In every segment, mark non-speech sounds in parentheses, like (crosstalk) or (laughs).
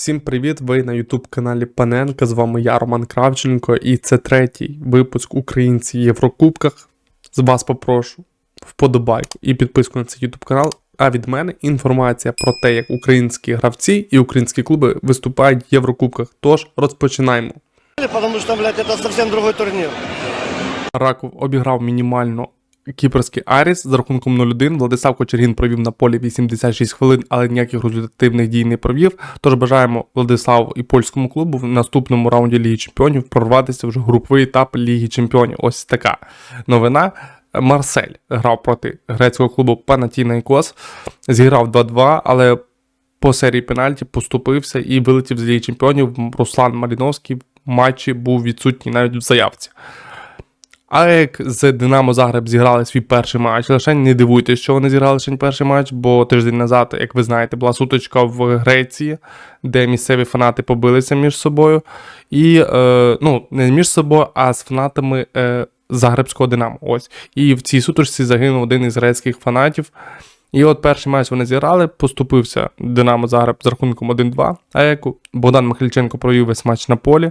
Всім привіт! Ви на YouTube каналі Паненка. З вами я, Роман Кравченко, і це третій випуск Українці в Єврокубках. З вас попрошу вподобайку і підписку на цей YouTube канал. А від мене інформація про те, як українські гравці і українські клуби виступають в Єврокубках. Тож розпочинаємо. Потому что, блядь, это совсем другой турнир. Раков обіграв мінімально кіпрський Аріс з рахунком 0-1. Владислав Кочергін провів на полі 86 хвилин, але ніяких результативних дій не провів. Тож бажаємо Владиславу і польському клубу в наступному раунді Ліги Чемпіонів прорватися вже груповий етап Ліги Чемпіонів. Ось така новина. Марсель грав проти грецького клубу Панатінайкос, зіграв 2-2, але по серії пенальті поступився і вилетів з Ліги Чемпіонів. Руслан Маліновський в матчі був відсутній навіть в заявці. АЕК з Динамо Загреб зіграли свій перший матч. Лише не дивуйтесь, що вони зіграли лише перший матч, бо тиждень назад, як ви знаєте, була сутичка в Греції, де місцеві фанати побилися між собою. І е, ну, не між собою, а з фанатами е, Загребського Динамо. Ось. І в цій сутичці загинув один із грецьких фанатів. І от перший матч вони зіграли, поступився Динамо Загреб з рахунком 1-2 АЕКу. Богдан Михайліченко провів весь матч на полі.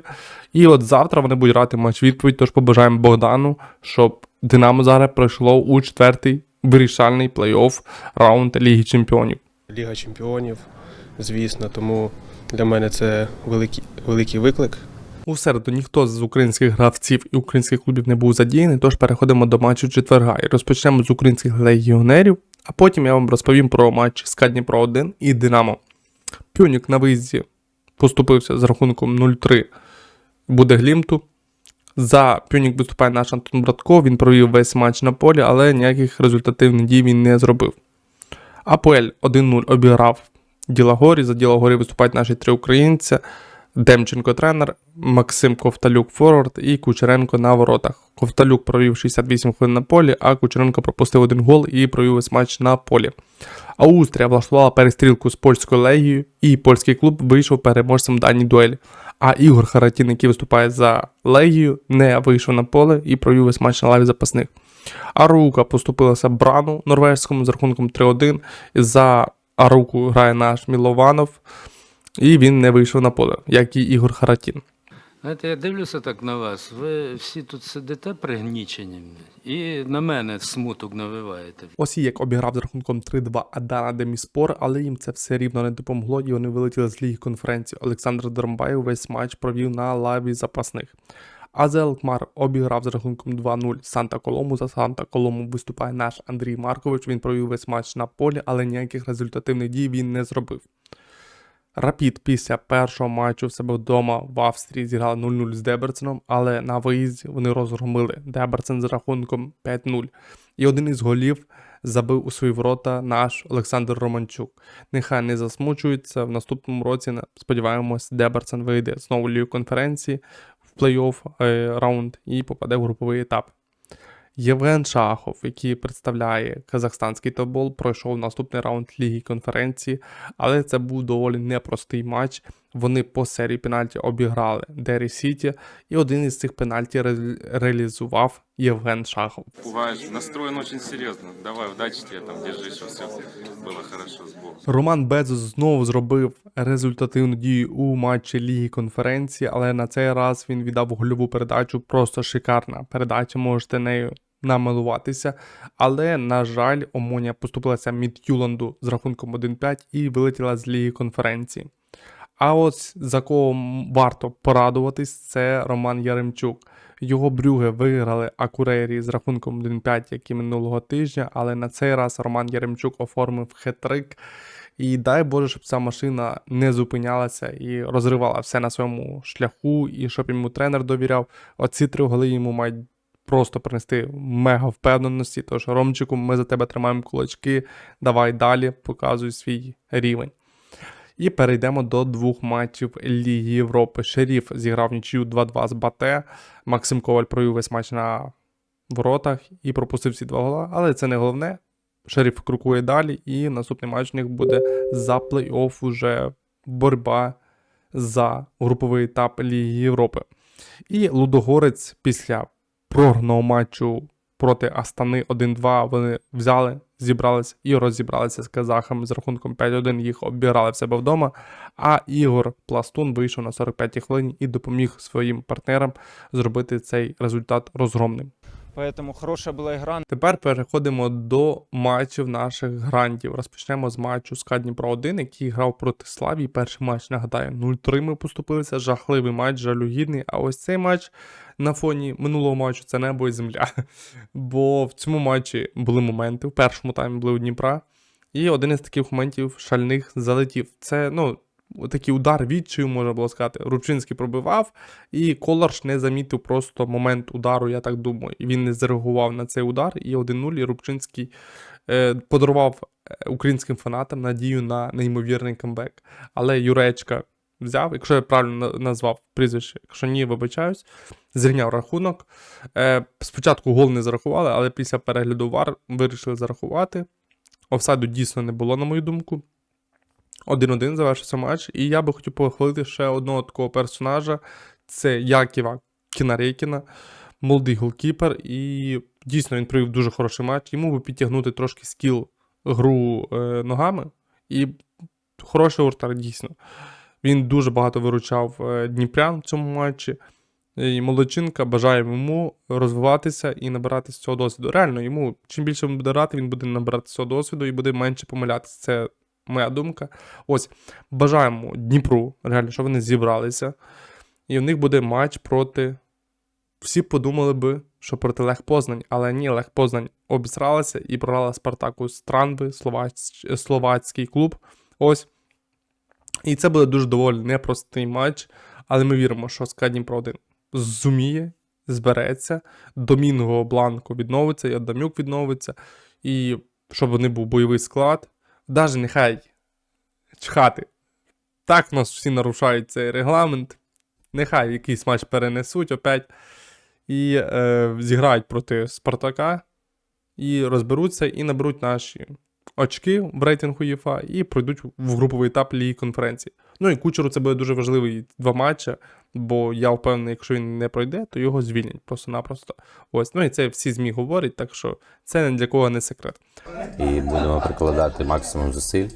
І от завтра вони будуть грати матч відповідь, тож побажаємо Богдану, щоб Динамо Загреб пройшло у четвертий вирішальний плей-офф раунд Ліги Чемпіонів. Ліга чемпіонів, звісно, тому для мене це великий, великий виклик. У середу ніхто з українських гравців і українських клубів не був задіяний, тож переходимо до матчу четверга і розпочнемо з українських легіонерів, а потім я вам розповім про матч СКА Дніпро 1 і Динамо. Пюнік на виїзді поступився з рахунком 0-3 буде Глімту. За Пюнік виступає наш Антон Братко, він провів весь матч на полі, але ніяких результативних дій він не зробив. АПЛ 1-0 обіграв Ділагорі. За Ділагорі виступають наші три українця. Демченко тренер, Максим Ковталюк форвард і Кучеренко на воротах. Ковталюк провів 68 хвилин на полі, а Кучеренко пропустив один гол і провів весь матч на полі. Аустрія влаштувала перестрілку з польською легією, і польський клуб вийшов переможцем в дуелі. А Ігор Харатін, який виступає за легію, не вийшов на поле і провів весь матч на лаві запасних. Арука поступилася Брану норвежському з рахунком 3-1. За Аруку грає наш Мілованов, і він не вийшов на поле, як і Ігор Харатін. Знаєте, я дивлюся так на вас. Ви всі тут сидите пригнічені і на мене смуток навиваєте. Ось як обіграв з рахунком 3-2 Адана Деміспор, але їм це все рівно не допомогло, і вони вилетіли з ліги конференції. Олександр Дормбаєв весь матч провів на лаві запасних. Азе Алкмар обіграв з рахунком 2-0 Санта Колому. За Санта Колому виступає наш Андрій Маркович. Він провів весь матч на полі, але ніяких результативних дій він не зробив. Рапід після першого матчу в себе вдома в Австрії зіграли 0-0 з Деберценом, але на виїзді вони розгромили Деберцен з рахунком 5-0. І один із голів забив у свої ворота наш Олександр Романчук. Нехай не засмучується. В наступному році, сподіваємось, Деберцен вийде знову лігу конференції в плей-офф е, раунд і попаде в груповий етап. Євген Шахов, який представляє казахстанський топбол, пройшов наступний раунд ліги конференції, але це був доволі непростий матч. Вони по серії пенальті обіграли Дері Сіті, і один із цих пенальті ре- реалізував Євген Шахов. Пугаешь, настроен очень серьезно. Давай, удачи тебе там, держись, что все было хорошо с Богом. Роман Безос знову зробив результативну дію у матчі Ліги конференції, але на цей раз він віддав гольову передачу. Просто шикарна передача, можете нею намилуватися. Але, на жаль, Омонія поступилася від Юланду з рахунком 1-5 і вилетіла з Ліги конференції. А ось за кого варто порадуватись, це Роман Яремчук. Його брюги виграли Акурейрі з рахунком 1-5, як і минулого тижня, але на цей раз Роман Яремчук оформив хет-трик. І дай Боже, щоб ця машина не зупинялася і розривала все на своєму шляху, і щоб йому тренер довіряв. Оці три голи йому мають просто принести мега впевненості. Тож, Ромчику, ми за тебе тримаємо кулачки. Давай далі, показуй свій рівень. І перейдемо до двох матчів Ліги Європи. Шеріф зіграв нічию 2-2 з Бате. Максим Коваль провів весь матч на воротах і пропустив всі два гола. Але це не головне. Шеріф крокує далі, і наступний матч у них буде за плей-офф уже боротьба за груповий етап Ліги Європи. І Лудогорець після програного матчу проти Астани 1-2 вони взяли, зібрались і розібралися з казахами з рахунком 5-1. Їх обіграли в себе вдома. А Ігор Пластун вийшов на 45-й хвилині і допоміг своїм партнерам зробити цей результат розгромним. Поэтому хорошая была игра. Тепер переходимо до матчів наших грантів. Розпочнемо з матчу СКА Дніпро 1, який грав проти Славії. Перший матч, нагадаю, 0-3 ми поступилися. Жахливий матч, жалюгідний. А ось цей матч на фоні минулого матчу це небо і земля. (laughs) Бо в цьому матчі були моменти. В першому таймі були у Дніпра. І один із таких моментів шальних залетів. Це, ну, такий удар відчаю, можна було сказати. Рубчинський пробивав, і Коларш не замітив просто момент удару, я так думаю. І він не зреагував на цей удар. І 1-0, і Рубчинський е, подарував е, українським фанатам надію на неймовірний камбек. Але Юречка взяв, якщо я правильно назвав прізвище, якщо ні, вибачаюсь, зрівняв рахунок. Е, спочатку гол не зарахували, але після перегляду ВАР вирішили зарахувати. Офсайду дійсно не було, на мою думку. 1-1 завершився матч. І я би хотів похвалити ще одного такого персонажа. Це Яківа Кінарейкіна, молодий голкіпер. І дійсно він провів дуже хороший матч. Йому би підтягнути трошки скіл гру е, ногами. І хороший ортар, дійсно. Він дуже багато виручав е, Дніпрян в цьому матчі. І молодчинка, бажаємо йому розвиватися і набирати з цього досвіду. Реально, йому чим більше він буде грати, він буде набирати цього досвіду і буде менше помилятися. Це моя думка. Ось, бажаємо Дніпру, реально, щоб вони зібралися. І в них буде матч проти. Всі подумали би, що проти Лех Познань, але ні, Лех Познань обісралася і програла Спартаку Странби, словач... словацький клуб. Ось. І це буде дуже доволі непростий матч, але ми віримо, що СКА Дніпро 1 зуміє, збереться, Домінго Бланко відновиться, і Адамюк відновиться, і щоб вони був бойовий склад. Даже нехай чхати. Так у нас всі нарушають цей регламент. Нехай якийсь матч перенесуть опять і е, зіграють проти Спартака, і розберуться, і наберуть наші очки в рейтингу ЄФА і пройдуть в груповий етап Ліги конференції. Ну і кучеру це буде дуже важливий два матчі, бо я впевнений, якщо він не пройде, то його звільнять просто-напросто. Ось, ну і це всі ЗМІ говорять, так що це для кого не секрет. і будемо прикладати максимум зусиль,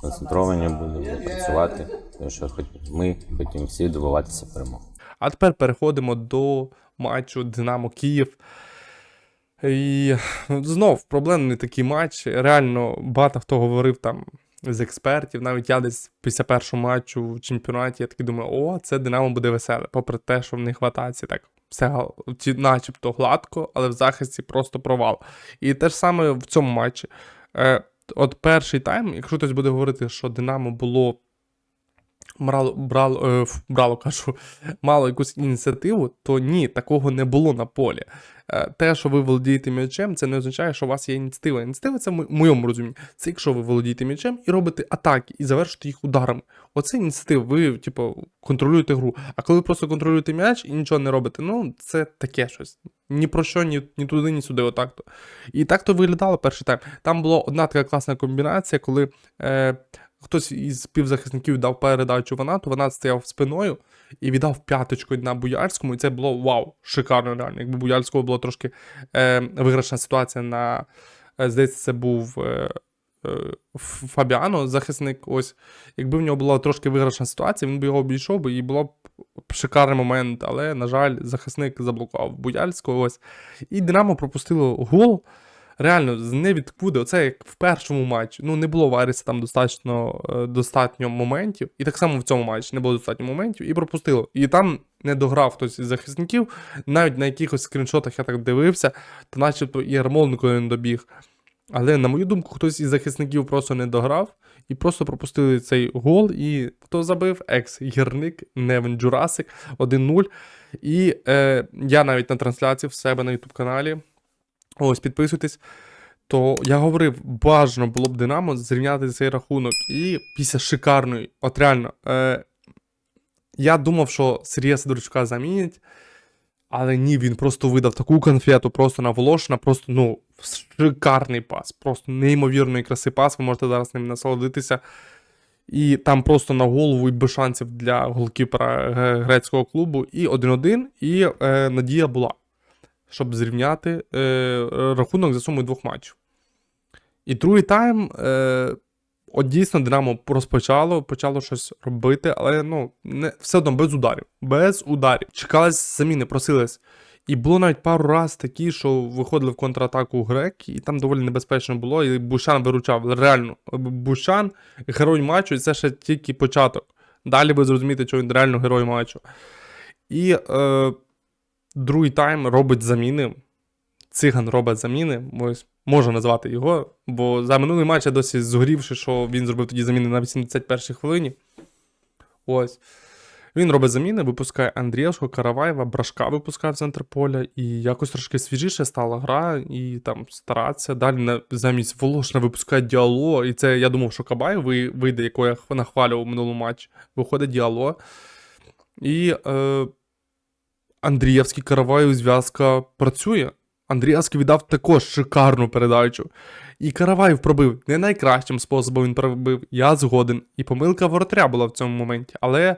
концентровані будемо працювати, тому що хоч ми хотімо всі добиватися перемоги. А тепер переходимо до матчу Динамо Київ. І знов проблемний такий матч. Реально багато хто говорив там з експертів. Навіть я десь після першого матчу в чемпіонаті я такий думаю, о, це Динамо буде веселе, попри те, що в них в атаці так все начебто гладко, але в захисті просто провал. І те ж саме в цьому матчі. Е, от перший тайм, якщо хтось буде говорити, що Динамо було. Брало, брало, е, брало, кажу, мало якусь ініціативу, то ні, такого не було на полі. Е, те, що ви володієте м'ячем, це не означає, що у вас є ініціатива. Ініціатива це в моєму розумінні. Це якщо ви володієте м'ячем і робите атаки, і завершите їх ударами. Оце ініціатива, ви, типу, контролюєте гру. А коли ви просто контролюєте м'яч і нічого не робите, ну це таке щось. Ні про що, ні, ні туди, ні сюди, отак-то. І так то виглядало перший тайм. Там була одна така класна комбінація, коли. Е, Хтось із півзахисників дав передачу Ванату, Ванат стояв спиною і віддав п'яточку на Буяльському, і це було вау, шикарно реально. Якби Буяльського була трошки е, виграшна ситуація на, е, здається, це був е, е, Фабіано, захисник. Ось, якби в нього була трошки виграшна ситуація, він би його обійшов би і було б шикарний момент, але, на жаль, захисник заблокував Буяльського. Ось. І Динамо пропустило гол. Реально, з невідкуди, оце як в першому матчі. Ну, не було в там достатньо, е, достатньо моментів. І так само в цьому матчі не було достатньо моментів, і пропустило. І там не дограв хтось із захисників. Навіть на якихось скріншотах я так дивився, то начебто і Ярмоленко не добіг. Але, на мою думку, хтось із захисників просто не дограв і просто пропустили цей гол. І хто забив? Екс-гірник Невен Джурасик 1-0. І е, я навіть на трансляції в себе на YouTube каналі. Ось, підписуйтесь. То я говорив, бажано було б Динамо зрівняти цей рахунок. І після шикарної, от реально, е, я думав, що Сергія Сидорчука замінять, але ні, він просто видав таку конфету, просто на Волошина, просто ну, шикарний пас, просто неймовірної краси пас. Ви можете зараз ним насолодитися. І там просто на голову і без шансів для голкіпера е, грецького клубу. І 1-1, і е, надія була. Щоб зрівняти е, рахунок за сумою двох матчів. І другий тайм, е, от дійсно Динамо розпочало, почало щось робити, але ну, не, все одно без ударів. Без ударів. Чекались заміни, просились. І було навіть пару раз такі, що виходили в контратаку греки, і там доволі небезпечно було, і Бушан виручав. Реально, Бушан герой матчу, і це ще тільки початок. Далі ви зрозумієте, що він реально герой матчу. І е, другий тайм робить заміни. Циган робить заміни. Ось можна назвати його, бо за минулий матч я досі згорівши, що він зробив тоді заміни на 81-й хвилині. Ось. Він робить заміни, випускає Андрієвського, Караваєва, Брашка випускає в центр поля, і якось трошки свіжіше стала гра, і там старатися. Далі замість Волошина випускає діало. І це я думав, що Кабай вийде, якого я нахвалював у минулому матчі. Виходить діало. І е, Андрієвський Караваєв зв'язка працює. Андрієвський віддав також шикарну передачу. І Караваєв пробив не найкращим способом він пробив, я згоден. І помилка воротаря була в цьому моменті. Але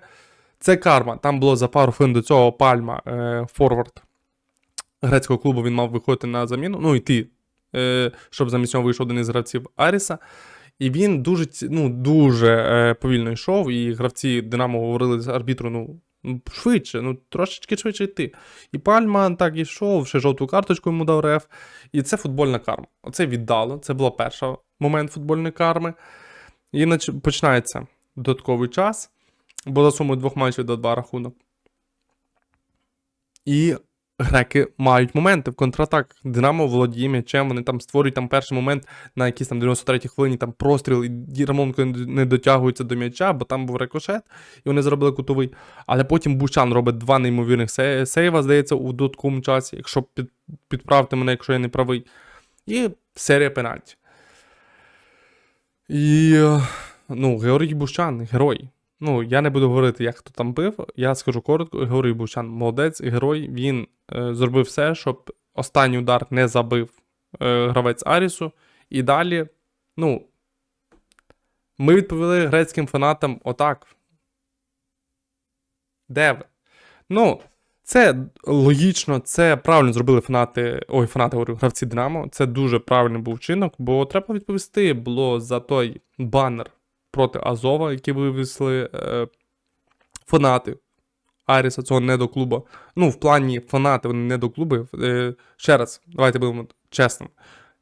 це карма. Там було за пару хвилин до цього пальма е, форвард грецького клубу. Він мав виходити на заміну. Ну, йти, е, щоб замість нього вийшов один із гравців Аріса. І він дуже, ну, дуже е, повільно йшов, і гравці Динамо говорили з арбітру, ну, швидше, ну, трошечки швидше йти. І Пальма так ішов, ще жовту карточку йому дав реф. І це футбольна карма. Оце віддало. Це була перша момент футбольної карми. І починається додатковий час, бо за сумою двох матчів до два рахунок. І греки мають моменти в контратак. Динамо володіє м'ячем, вони там створюють там перший момент на якійсь там 93-й хвилині там простріл, і Дірамонко не дотягується до м'яча, бо там був рикошет, і вони зробили кутовий. Але потім Бучан робить два неймовірних сейва, здається, у додатковому часі, якщо під, підправте мене, якщо я не правий. І серія пенальті. І ну, Георгій Бущан, герой. Ну, я не буду говорити, як хто там бив. Я скажу коротко: Георгій Бущан молодець, герой. Він е, зробив все, щоб останній удар не забив е, гравець Арісу. І далі, ну, ми відповіли грецьким фанатам отак. Де ви? Ну, це логічно, це правильно зробили фанати. Ой, фанати говорю, гравці Динамо. Це дуже правильний був вчинок, бо треба відповісти було за той банер проти Азова, який вивезли е, фанати Аріса, цього не до клубу. Ну, в плані фанати, вони не до клубу. Е, ще раз, давайте будемо чесними.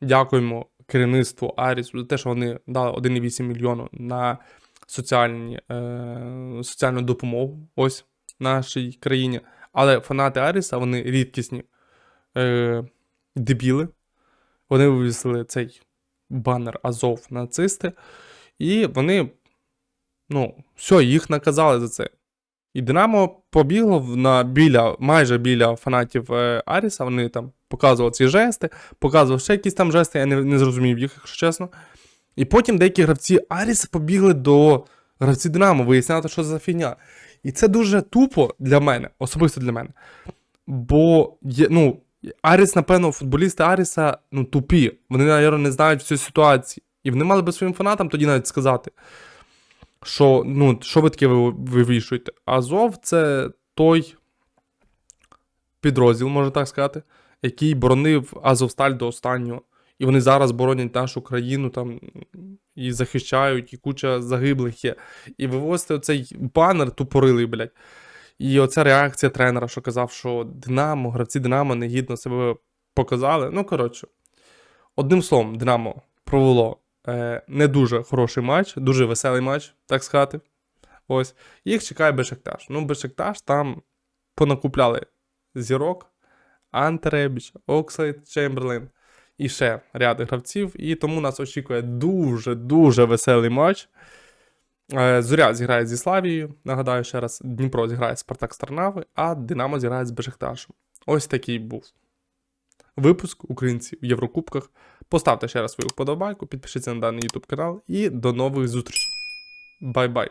Дякуємо керівництву Арісу за те, що вони дали 1,8 мільйону на соціальні, е, соціальну допомогу ось нашій країні. Але фанати Аріса, вони рідкісні е, дебіли. Вони вивісили цей банер Азов нацисти. І вони, ну, все, їх наказали за це. І Динамо побігло на біля, майже біля фанатів е, Аріса. Вони там показували ці жести, показував ще якісь там жести, я не, не зрозумів їх, якщо чесно. І потім деякі гравці Аріса побігли до гравців Динамо виясняти, що за фігня. І це дуже тупо для мене, особисто для мене. Бо є, ну, Аріс, напевно, футболісти Аріса ну, тупі. Вони, навіть, не знають всю ситуацію. І вони мали би своїм фанатам тоді навіть сказати, що ну, що ви таке ви- вивішуєте. Азов це той підрозділ, можна так сказати, який боронив Азовсталь до останнього. І вони зараз боронять нашу країну там і захищають, і куча загиблих є. І вивозити оцей банер тупорилий, блядь. І оця реакція тренера, що казав, що Динамо, гравці Динамо негідно себе показали. Ну, коротше, одним словом, Динамо провело не дуже хороший матч, дуже веселий матч, так сказати. Ось. Їх чекає Бешикташ. Ну, Бешикташ там понакупляли зірок, Антеребіч, Оксайд Чемберлин і ще ряд гравців. І тому нас очікує дуже-дуже веселий матч. Е, Зоря зіграє зі Славією. Нагадаю ще раз, Дніпро зіграє з Спартак Старнави, а Динамо зіграє з Бешикташем. Ось такий був випуск українці в Єврокубках. Поставте ще раз свою вподобайку, підпишіться на даний YouTube канал і до нових зустрічей. Бай-бай!